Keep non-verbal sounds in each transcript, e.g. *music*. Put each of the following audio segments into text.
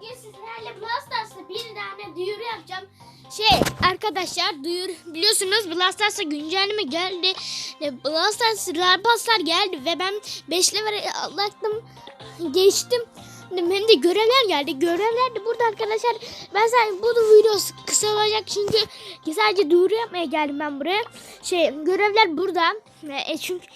Bugün sizlerle Brawl Stars'ta bir tane duyuru yapacağım. Şey arkadaşlar duyur biliyorsunuz Brawl Stars'a güncelleme geldi. Brawl Stars Rare Pass'lar geldi ve ben 5 level atlattım geçtim. Hem de görevler geldi. Görevler de burada arkadaşlar. Ben sadece bu video kısa olacak çünkü sadece duyuru yapmaya geldim ben buraya. Şey görevler burada. E, çünkü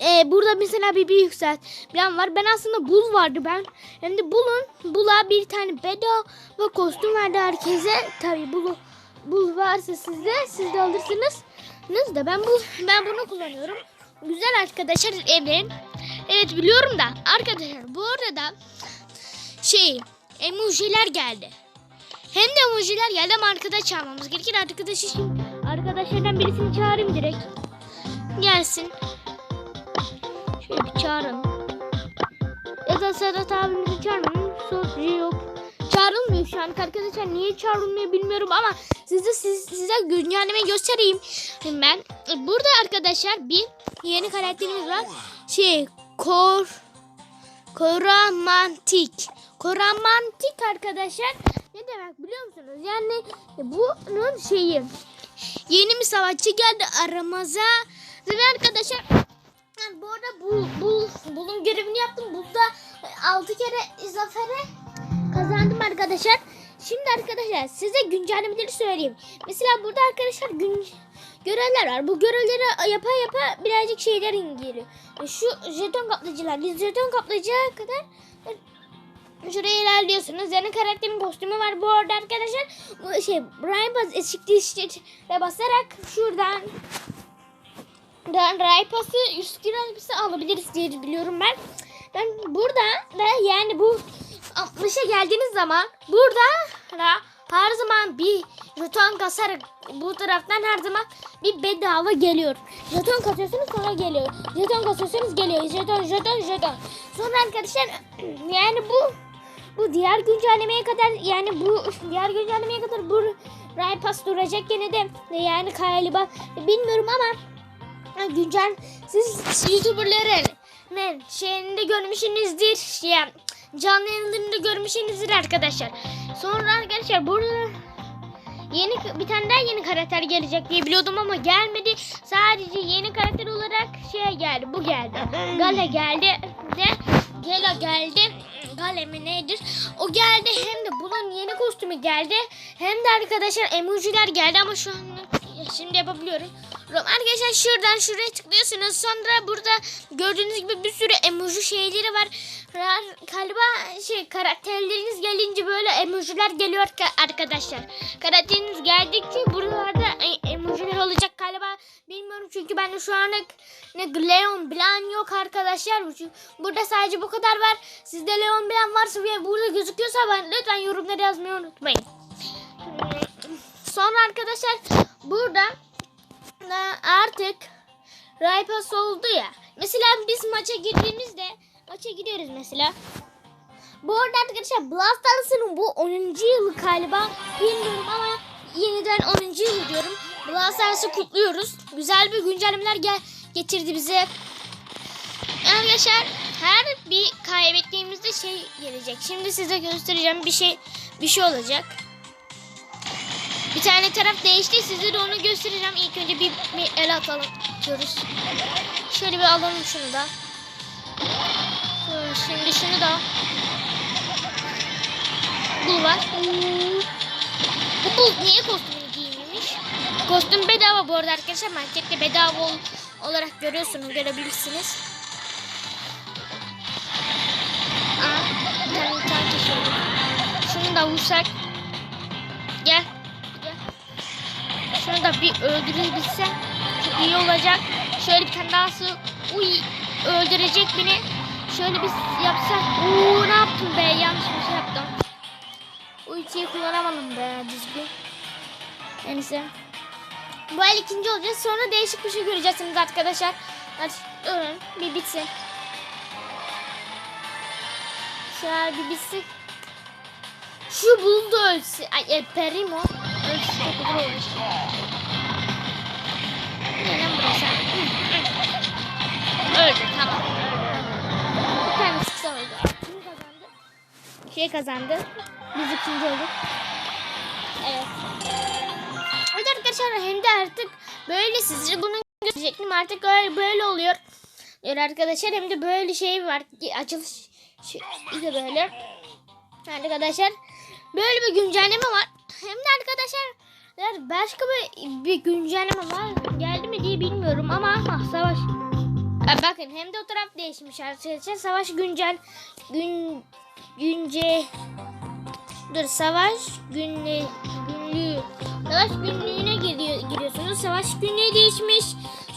e, burada mesela bir bir yükselt plan var. Ben aslında bul vardı ben. Hem de bulun. Bula bir tane bedava kostüm verdi herkese. Tabi bulu bul varsa sizde siz de alırsınız. Nasıl da ben bu ben bunu kullanıyorum. Güzel arkadaşlar evet. Evet biliyorum da arkadaşlar bu arada şey emojiler geldi. Hem de emojiler geldi ama arkadaş çağırmamız gerekir. Arkadaşı şimdi arkadaşlardan birisini çağırayım direkt. Gelsin. Şöyle bir çağıralım. Ya da Sedat abimizi çağırmayalım. Sözcü yok. Çağrılmıyor şu an arkadaşlar. Niye çağrılmıyor bilmiyorum ama size siz, size güncelleme göstereyim. Ben burada arkadaşlar bir yeni karakterimiz var. Şey kor koramantik. Koramantik arkadaşlar ne demek biliyor musunuz? Yani bunun şeyi yeni bir savaşçı geldi aramıza. Ve arkadaşlar yani bu arada bul, bul, bulun görevini yaptım. Bulda 6 kere zafere kazandım arkadaşlar. Şimdi arkadaşlar size güncellemeleri söyleyeyim. Mesela burada arkadaşlar gün görevler var. Bu görevleri yapa yapa birazcık şeyler geliyor. Şu jeton kaplayıcılar. Jeton kaplayıcıya kadar Şuraya ilerliyorsunuz. Yeni karakterin kostümü var bu arada arkadaşlar. Şey Brian Buzz eşikliğe basarak şuradan Dan Raypas'ı 100 kilo elbise alabiliriz diye biliyorum ben. Ben burada da yani bu 60'a geldiğiniz zaman burada da her zaman bir jeton kasarak bu taraftan her zaman bir bedava geliyor. Jeton kasıyorsunuz sonra geliyor. Jeton kasıyorsunuz geliyor. Jeton jeton jeton. Sonra arkadaşlar *clears throat* yani bu bu diğer güncellemeye kadar yani bu diğer güncellemeye kadar bu Raypas duracak gene de yani galiba bilmiyorum ama güncel siz YouTuber'ların ne şeyinde görmüşsünüzdür. Ya, canlı yayınlarında görmüşsünüzdür arkadaşlar. Sonra arkadaşlar burada yeni bir tane daha yeni karakter gelecek diye biliyordum ama gelmedi. Sadece yeni karakter olarak şey geldi. Bu geldi. Gale geldi de Gela geldi. Gale mi nedir? O geldi hem de bunun yeni kostümü geldi. Hem de arkadaşlar emojiler geldi ama şu an şimdi yapabiliyorum. Arkadaşlar şuradan şuraya tıklıyorsunuz. Sonra burada gördüğünüz gibi bir sürü emoji şeyleri var. Galiba şey karakterleriniz gelince böyle emojiler geliyor arkadaşlar. Karakteriniz geldikçe buralarda emojiler olacak galiba. Bilmiyorum çünkü bende şu anlık ne Leon Blanc yok arkadaşlar. Burada sadece bu kadar var. Sizde Leon Blanc varsa ve burada gözüküyorsa ben lütfen yorumları yazmayı unutmayın. Sonra arkadaşlar burada artık Raypas oldu ya. Mesela biz maça girdiğimizde maça gidiyoruz mesela. Bu arada arkadaşlar Blast Stars'ın bu 10. yılı galiba bilmiyorum ama yeniden 10. yılı diyorum. Blast kutluyoruz. Güzel bir güncellemeler gel getirdi bize. Arkadaşlar her bir kaybettiğimizde şey gelecek. Şimdi size göstereceğim bir şey bir şey olacak. Bir tane taraf değişti. Size de onu göstereceğim. İlk önce bir, bir el atalım diyoruz. Şöyle bir alalım şunu da. Şimdi şunu da. Bu var. Bu bul niye kostümünü giymemiş? Kostüm bedava bu arada arkadaşlar. Markette bedava ol olarak görüyorsunuz. Görebilirsiniz. Aa, bir tane bir tane Şunu da vursak. Şunu da bir öldürebilsem çok iyi olacak. Şöyle bir tane daha su. Uy öldürecek beni. Şöyle bir yapsak. Uuu ne yaptım be yanlış bir şey yaptım. Ultiyi kullanamadım be düzgün. Neyse. Bu el ikinci olacağız. Sonra değişik bir şey göreceksiniz arkadaşlar. Hadi durun bir bitsin. Şöyle bir bitsin. Şu buldu ölsün. Ay e, Perimo. Ölsün çok güzel olmuş. Kazandı? Biz ikinci olduk. Evet. Evet arkadaşlar hem de artık böyle sizce bunu görecektim artık öyle böyle oluyor. Evet arkadaşlar hem de böyle şey var. Açılış de böyle. Arkadaşlar böyle bir güncelleme var. Hem de arkadaşlar başka bir, bir güncelleme var. Geldi mi diye bilmiyorum ama ah, savaş. Bakın hem de o taraf değişmiş arkadaşlar. Savaş güncel gün günce dur savaş günlüğü günlüğü savaş günlüğüne giriyor, giriyorsunuz. Savaş günlüğü değişmiş.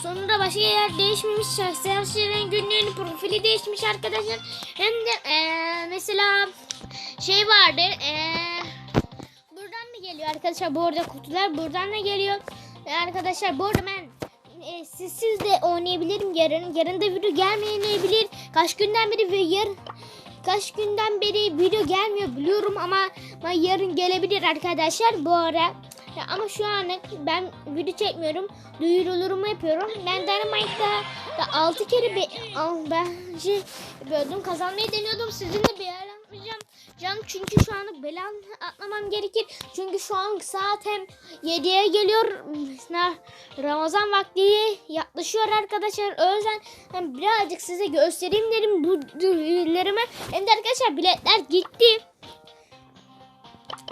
Sonra başka yer değişmemiş. Savaşçıların günlüğünün profili değişmiş arkadaşlar. Hem de ee, mesela şey vardı. Ee, buradan da geliyor arkadaşlar. Bu arada kutular buradan da geliyor. Arkadaşlar bu arada ben e, siz, siz de oynayabilirim yarın. Yarın da video gelmeyebilir. Kaç günden beri ve yarın kaç günden beri video gelmiyor biliyorum ama, ama yarın gelebilir arkadaşlar bu ara. Ya ama şu an ben video çekmiyorum. Duyurulurumu yapıyorum. Ben Dynamite'da da 6 kere be, al, ben şey yapıyordum. Kazanmayı deniyordum. Sizinle bir yer atmayacağım. Canım çünkü şu an belan atlamam gerekir. Çünkü şu an saat hem 7'ye geliyor. Ramazan vakti yaklaşıyor arkadaşlar. O yüzden hem birazcık size göstereyim dedim bu duyurularımı. Hem de arkadaşlar biletler gitti.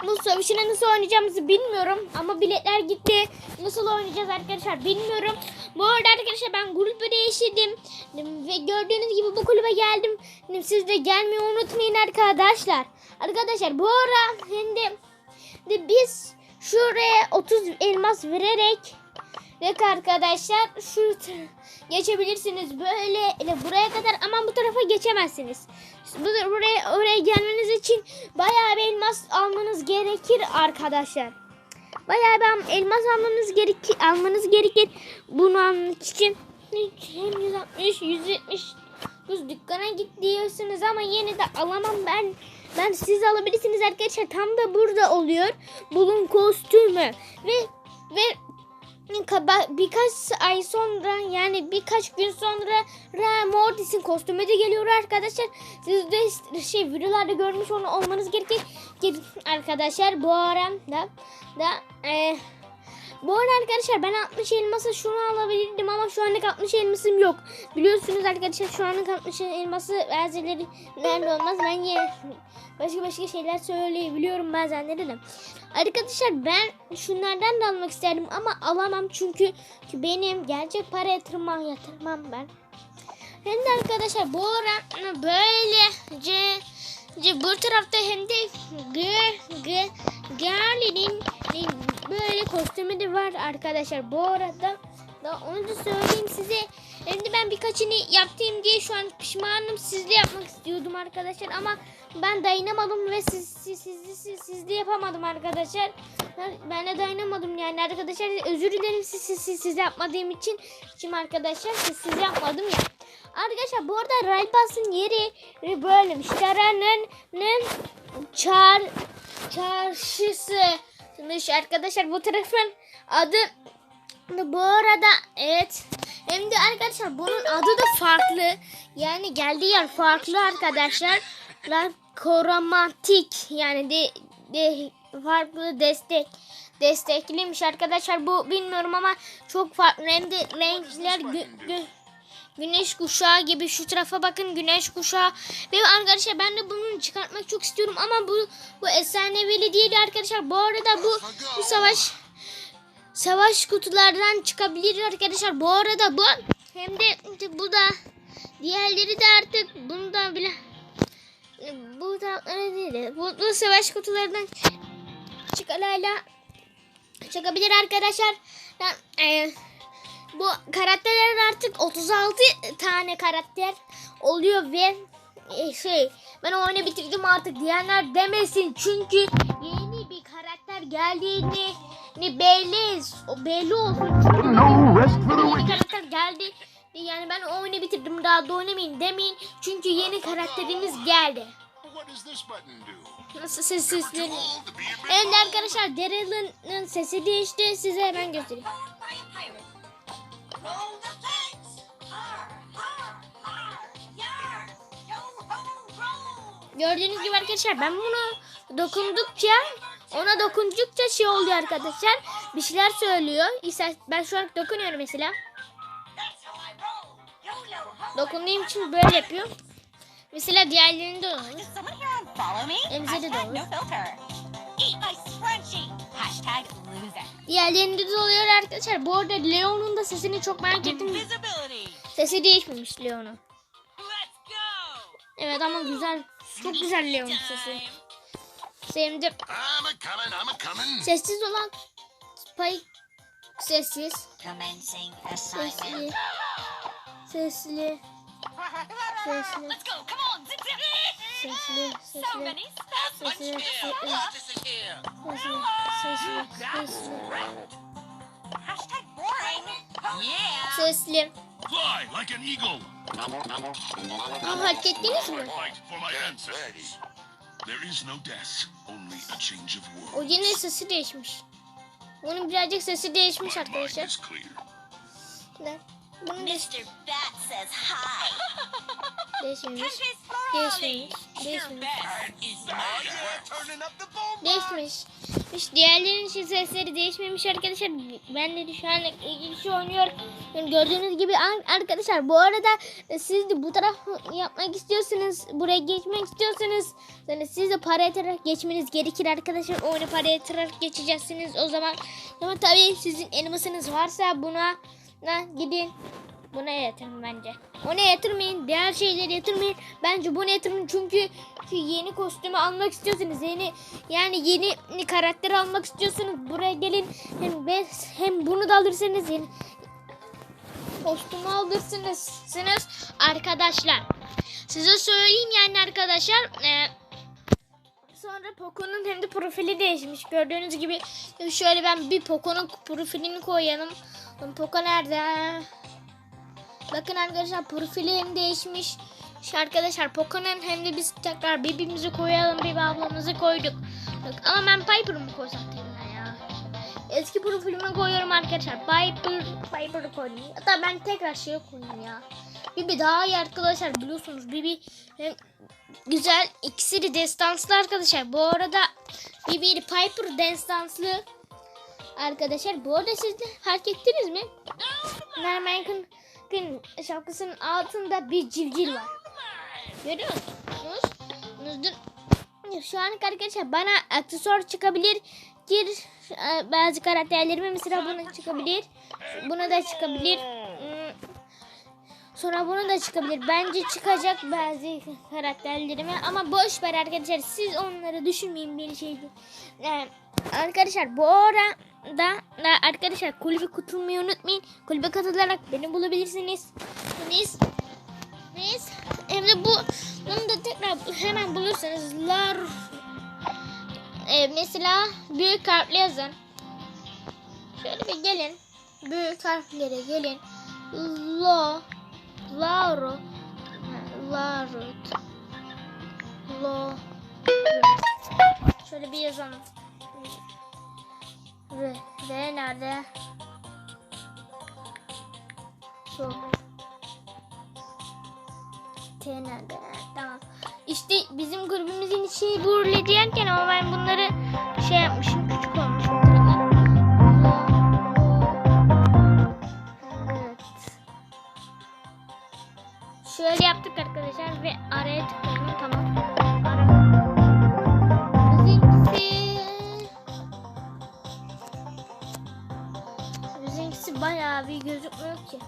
Bu savaşını nasıl oynayacağımızı bilmiyorum. Ama biletler gitti. Nasıl oynayacağız arkadaşlar bilmiyorum. Bu arada arkadaşlar ben kulübü değiştirdim. Ve gördüğünüz gibi bu kulübe geldim. Siz de gelmeyi unutmayın arkadaşlar. Arkadaşlar bu ara şimdi de biz şuraya 30 elmas vererek ve arkadaşlar şu geçebilirsiniz böyle buraya kadar ama bu tarafa geçemezsiniz. Buraya oraya gelmeniz için bayağı bir elmas almanız gerekir arkadaşlar. Bayağı bir elmas almanız gerekir almanız gerekir bunu almak için. Hem 160 170 100 dükkana git diyorsunuz ama yine de alamam ben. Ben siz alabilirsiniz arkadaşlar. Tam da burada oluyor. Bulun kostümü ve ve birkaç ay sonra yani birkaç gün sonra Mortis'in kostümü de geliyor arkadaşlar. Siz de şey videolarda görmüş onu olmanız gerekir. Arkadaşlar bu arada da e, bu arada arkadaşlar ben 60 elması şunu alabilirdim ama şu anlık 60 elmasım yok. Biliyorsunuz arkadaşlar şu anlık 60 elması bazıları nerede olmaz. Ben yine başka başka şeyler söyleyebiliyorum bazenleri de. Arkadaşlar ben şunlardan da almak isterdim ama alamam çünkü benim gerçek para yatırmam yatırmam ben. Hem de arkadaşlar bu ara böylece bu tarafta hem de g g Garlin'in böyle kostümü de var arkadaşlar. Bu arada da onu da söyleyeyim size. De ben birkaçını yaptım diye şu an pişmanım. Sizle yapmak istiyordum arkadaşlar ama ben dayanamadım ve siz siz siz siz, siz de yapamadım arkadaşlar. Ben de dayanamadım yani arkadaşlar özür dilerim siz siz siz, siz yapmadığım için. Şimdi arkadaşlar siz siz yapmadım ya. Arkadaşlar bu arada Ralpas'ın yeri böyle Şaran'ın çar çarşısı. Şimdi arkadaşlar bu tarafın adı bu arada evet hem de arkadaşlar bunun adı da farklı. Yani geldiği yer farklı arkadaşlar. Koromatik yani de, de farklı destek destekliymiş arkadaşlar. Bu bilmiyorum ama çok farklı hem de renkler gü, gü, güneş kuşağı gibi şu tarafa bakın güneş kuşağı ve arkadaşlar ben de bunu çıkartmak çok istiyorum ama bu bu efsanevili değil arkadaşlar. Bu arada bu bu savaş savaş kutulardan çıkabilir arkadaşlar. Bu arada bu hem de bu da diğerleri de artık bunu da bile bu da değil. Bu, bu savaş kutularından çıkarıyla çıkabilir arkadaşlar. E, bu karakterler artık 36 tane karakter oluyor ve e, şey ben oyunu bitirdim artık diyenler demesin. Çünkü yeni bir karakter geldiğini ne belli belli olsun. Çünkü yeni karakter geldi yani ben oyunu bitirdim daha da oynamayın demeyin. Çünkü yeni karakterimiz geldi. Nasıl ses sesleri? Evet arkadaşlar Daryl'ın sesi değişti. Size hemen göstereyim. Gördüğünüz gibi arkadaşlar ben bunu dokundukça ona dokundukça şey oluyor arkadaşlar. Bir şeyler söylüyor. Ben şu an dokunuyorum mesela. Dokunduğum için böyle yapıyor. Mesela olur. Here unfollow me? Emzeli de olur. Hashtag loser. Diğerlerinde de oluyor arkadaşlar. Bu arada Leon'un da sesini çok merak ettim. Sesi değişmemiş Leon'un. Evet ama güzel. Çok güzel Leon'un sesi. Sevdim. I'm a coming, I'm a coming. Sessiz olan Spike sessiz. Sesli. Sesli. *laughs* Sesli. Sesli. Sesli. Many spells. Sesli. Fly like an eagle. Aa, hak ettiniz mi? Fight for my ancestors. There is no death, only a change of O world. yine sesi değişmiş. Bunun birazcık sesi değişmiş arkadaşlar. Ne? Bunun Mr. Bat says hi. *laughs* değişmemiş. Değişmemiş. Değişmemiş. Değişmiş. Hiç diğerlerinin şey sesleri değişmemiş arkadaşlar. Ben de şu an iki kişi oynuyor. Yani gördüğünüz gibi ar- arkadaşlar bu arada siz de bu taraf yapmak istiyorsanız buraya geçmek istiyorsanız yani siz de para yatırarak geçmeniz gerekir arkadaşlar. Oyunu para yatırarak geçeceksiniz o zaman. Ama tabii sizin elmasınız varsa buna na, gidin Buna yatırın bence. Ona yatırmayın. Diğer şeyleri yatırmayın. Bence buna yatırın çünkü yeni kostümü almak istiyorsanız yeni yani yeni karakter almak istiyorsanız buraya gelin hem be- hem bunu da alırsanız yeni kostümü alırsınız sınız arkadaşlar. Size söyleyeyim yani arkadaşlar. eee, Sonra Poco'nun hem de profili değişmiş. Gördüğünüz gibi şöyle ben bir Poco'nun profilini koyalım. Poco nerede? Bakın arkadaşlar profili hem değişmiş. Şu arkadaşlar Poco'nun hem de biz tekrar birbirimizi koyalım. Bir ablamızı koyduk. Bak, ama ben Piper'ımı koysam tekrar ya. Eski profilimi koyuyorum arkadaşlar. Piper, Piper'ı koydum. Hatta ben tekrar şey koyayım ya. Bibi daha iyi arkadaşlar biliyorsunuz. Bibi hem güzel ikisi de destanslı arkadaşlar. Bu arada Bibi Piper destanslı arkadaşlar. Bu arada siz de fark ettiniz mi? Nermank'ın şapkasının altında bir civciv var. Görüyor musunuz? Şu an arkadaşlar bana aksesuar çıkabilir. Gir e, bazı karakterlerime mesela buna çıkabilir. Buna da çıkabilir. Hmm. Sonra bunu da çıkabilir. Bence çıkacak bazı karakterlerime ama boş ver arkadaşlar. Siz onları düşünmeyin bir şeydi. Ee, arkadaşlar bu arada da arkadaşlar kulübe katılmayı unutmayın. Kulübe katılarak beni bulabilirsiniz. Biz biz hem de bu bunu da tekrar hemen bulursanız lar ee, mesela büyük harfle yazın. Şöyle bir gelin. Büyük harflere gelin. Lo Lauro Larut Lo Şöyle bir yazalım. R, R nerede? Şu. T nerede? Tamam. İşte bizim grubumuzun içi bu diyenken ama ben bunları şey yapmışım. Küçük olmuş bu tarafa. Evet. Şöyle yaptık arkadaşlar ve Bizimkisi bayağı bir gözükmüyor ki.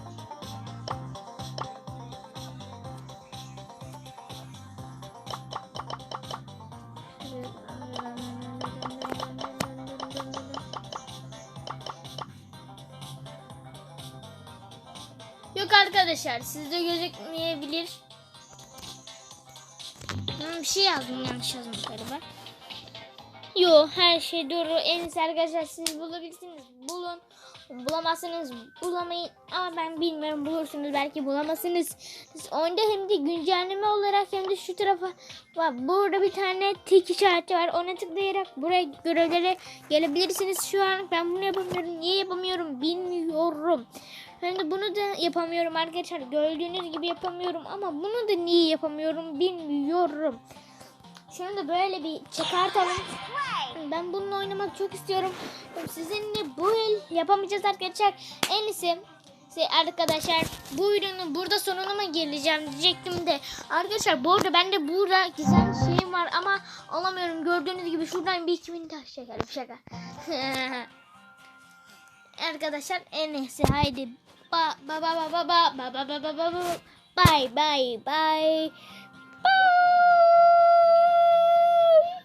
Yok arkadaşlar sizde gözükmeyebilir. Hmm, bir şey yazdım yanlış yazdım galiba. Yo her şey doğru. En iyisi arkadaşlar siz bulabilirsiniz. Bulun. Bulamazsınız bulamayın ama ben bilmiyorum bulursunuz belki bulamazsınız. Siz oyunda hem de güncelleme olarak hem de şu tarafa bak burada bir tane tik işareti var ona tıklayarak buraya görevlere gelebilirsiniz. Şu an ben bunu yapamıyorum. Niye yapamıyorum bilmiyorum. Hem de bunu da yapamıyorum arkadaşlar. Gördüğünüz gibi yapamıyorum ama bunu da niye yapamıyorum bilmiyorum. Şunu da böyle bir çıkartalım. Ben bununla oynamak çok istiyorum. Sizinle bu el yapamayacağız arkadaşlar. En iyisi şey arkadaşlar bu ürünün burada sonuna mı geleceğim diyecektim de arkadaşlar bu arada bende burada güzel şeyim var ama alamıyorum gördüğünüz gibi şuradan bir 2000 taş çekerim şaka arkadaşlar en iyisi haydi ba ba ba ba ba ba ba ba ba ba ba bye bye bye bye